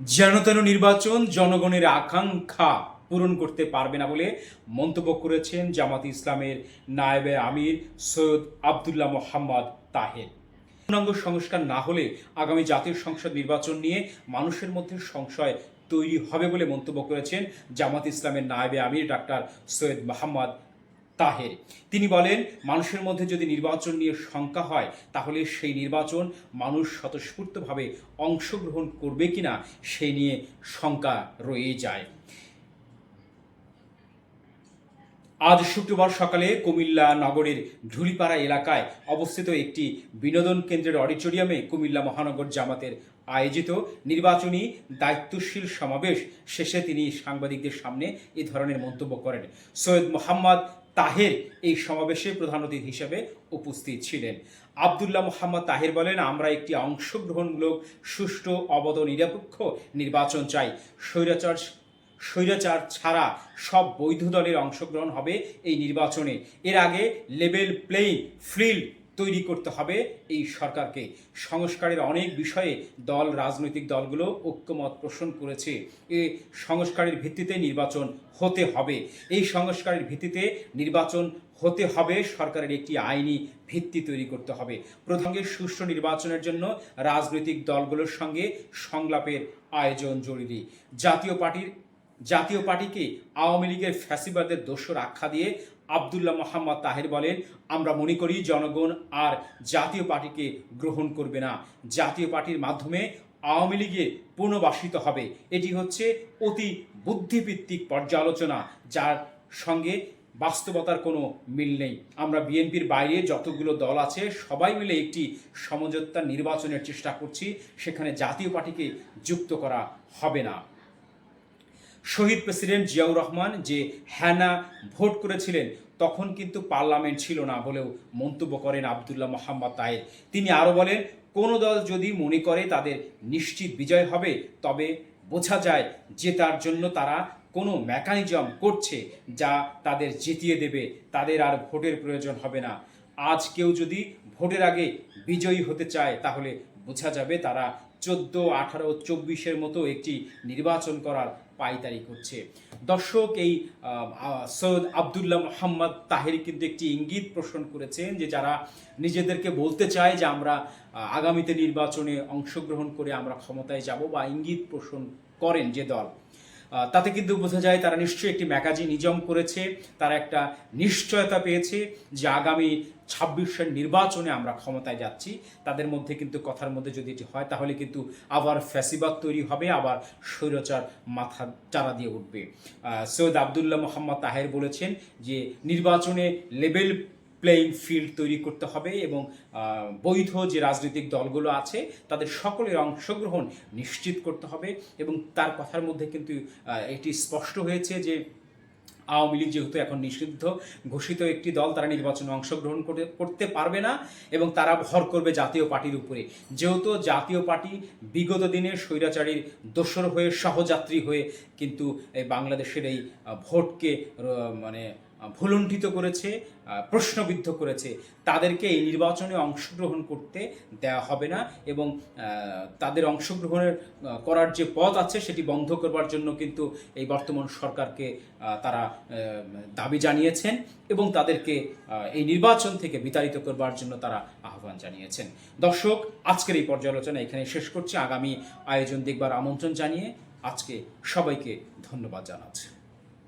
যেন তেন নির্বাচন জনগণের আকাঙ্ক্ষা পূরণ করতে পারবে না বলে মন্তব্য করেছেন জামাত ইসলামের নায়েবে আমির সৈয়দ আবদুল্লাহ মোহাম্মদ তাহের। পূর্ণাঙ্গ সংস্কার না হলে আগামী জাতীয় সংসদ নির্বাচন নিয়ে মানুষের মধ্যে সংশয় তৈরি হবে বলে মন্তব্য করেছেন জামাত ইসলামের নায়েবে আমির ডাক্তার সৈয়দ মোহাম্মদ তাহের। তিনি বলেন, মানুষের মধ্যে যদি নির্বাচন নিয়ে শঙ্কা হয়, তাহলে সেই নির্বাচন মানুষ স্বতঃস্ফূর্তভাবে অংশগ্রহণ করবে কিনা সেই নিয়ে শঙ্কা রয়ে যায়। আজ শুক্রবার সকালে কুমিল্লা নগরের ঢুলিপাড়া এলাকায় অবস্থিত একটি বিনোদন কেন্দ্রের অডিটোরিয়ামে কুমিল্লা মহানগর জামাতের আয়োজিত নির্বাচনী দায়িত্বশীল সমাবেশ শেষে তিনি সাংবাদিকদের সামনে এ ধরনের মন্তব্য করেন। সৈয়দ মোহাম্মদ তাহের এই সমাবেশে প্রধান অতিথি হিসেবে উপস্থিত ছিলেন। আবদুল্লাহ মোহাম্মদ তাহের বলেন, আমরা একটি অংশগ্রহণমূলক, সুষ্ঠু অবদ নিরপেক্ষ নির্বাচন চাই। স্বৈরাচার স্বৈরাচার ছাড়া সব বৈধ দলের অংশগ্রহণ হবে এই নির্বাচনে। এর আগে লেভেল প্লেইং ফিল্ড তৈরি করতে হবে এই সরকারকে। সংস্কারের অনেক বিষয়ে দল, রাজনৈতিক দলগুলো ঐক্যমত পোষণ করেছে। এ সংস্কারের ভিত্তিতে নির্বাচন হতে হবে। এই সংস্কারের ভিত্তিতে নির্বাচন হতে হবে, সরকারের একটি আইনি ভিত্তি তৈরি করতে হবে। প্রধানকে সুষ্ঠু নির্বাচনের জন্য রাজনৈতিক দলগুলোর সঙ্গে সংলাপের আয়োজন জরুরি। জাতীয় পার্টির জাতীয় পার্টিকে আওয়ামী লীগের ফ্যাসিবাদের দোষর আখ্যা দিয়ে আবদুল্লাহ মোহাম্মদ তাহের বলেন, আমরা মনে করি জনগণ আর জাতীয় পার্টিকে গ্রহণ করবে না। জাতীয় পার্টির মাধ্যমে আওয়ামী লীগে পুনর্বাসিত হবে। এটি হচ্ছে অতি বুদ্ধিভিত্তিক পর্যালোচনা, যার সঙ্গে বাস্তবতার কোনো মিল নেই। আমরা বিএনপির বাইরে যতগুলো দল আছে, সবাই মিলে একটি সমঝোতা নির্বাচনের চেষ্টা করছি। সেখানে জাতীয় পার্টিকে যুক্ত করা হবে না। শহীদ প্রেসিডেন্ট জিয়াউর রহমান যে হ্যানা ভোট করেছিলেন, তখন কিন্তু পার্লামেন্ট ছিল না বলেও মন্তব্য করেন আবদুল্লাহ মোহাম্মদ তায়ের। তিনি আরও বলেন, কোনো দল যদি মনে করে তাদের নিশ্চিত বিজয় হবে, তবে বোঝা যায় যে তার জন্য তারা কোনো মেকানিজম করছে যা তাদের জিতিয়ে দেবে। তাদের আর ভোটের প্রয়োজন হবে না। আজ কেউ যদি ভোটের আগে বিজয়ী হতে চায়, তাহলে বোঝা যাবে তারা চোদ্দ, আঠারো, চব্বিশের মতো একটি নির্বাচন করার পাইতারি করছে। দর্শক, এই সৈয়দ আবদুল্লাহ মোহাম্মদ তাহির কিন্তু একটি ইঙ্গিত পোষণ করেছেন যে যারা নিজেদেরকে বলতে চায় যে আমরা আগামীতে নির্বাচনে অংশগ্রহণ করে আমরা ক্ষমতায় যাব বা ইঙ্গিত পোষণ করেন যে দল। তাতে কিন্তু বোঝা যায় তারা নিশ্চয়ই একটি ম্যাগাজি নিজম করেছে, তারা একটা নিশ্চয়তা পেয়েছে যে আগামী ছাব্বিশের নির্বাচনে আমরা ক্ষমতায় যাচ্ছি। তাদের মধ্যে কিন্তু কথার মধ্যে যদি এটি হয়, তাহলে কিন্তু আবার ফ্যাসিবাদ তৈরি হবে, আবার স্বৈরাচার মাথা চারা দিয়ে উঠবে। সৈয়দ আবদুল্লাহ মোহাম্মদ তাহের বলেছেন যে নির্বাচনে লেভেল প্লেইং ফিল্ড তৈরি করতে হবে এবং বৈধ যে রাজনৈতিক দলগুলো আছে, তাদের সকলের অংশগ্রহণ নিশ্চিত করতে হবে এবং তার কথার মধ্যে কিন্তু এটি স্পষ্ট হয়েছে যে আওয়ামী লীগ যেহেতু এখন নিষিদ্ধ, ঘোষিত একটি দল, তারা নির্বাচনে অংশগ্রহণ করে- করতে পারবে না এবং তারা ভর করবে জাতীয় পার্টির উপরে। যেহেতু জাতীয় পার্টি বিগত দিনে স্বৈরাচারীর দোসর হয়ে, সহযাত্রী হয়ে কিন্তু এই বাংলাদেশের এই ভোটকে মানে ভুলুণ্ঠিত করেছে প্রশ্নবিদ্ধ করেছে। তাদেরকে এই নির্বাচনে অংশগ্রহণ করতে দেওয়া হবে না এবং তাদের অংশগ্রহণের করার যে পথ আছে সেটি বন্ধ করবার জন্য কিন্তু এই বর্তমান সরকারকে তারা দাবি জানিয়েছেন এবং তাদেরকে এই নির্বাচন থেকে বিতাড়িত করবার জন্য তারা আহ্বান জানিয়েছেন। দর্শক, আজকের এই পর্যালোচনা এখানে শেষ করছি। আগামী আয়োজন দেখবার আমন্ত্রণ জানিয়ে আজকে সবাইকে ধন্যবাদ জানাচ্ছি।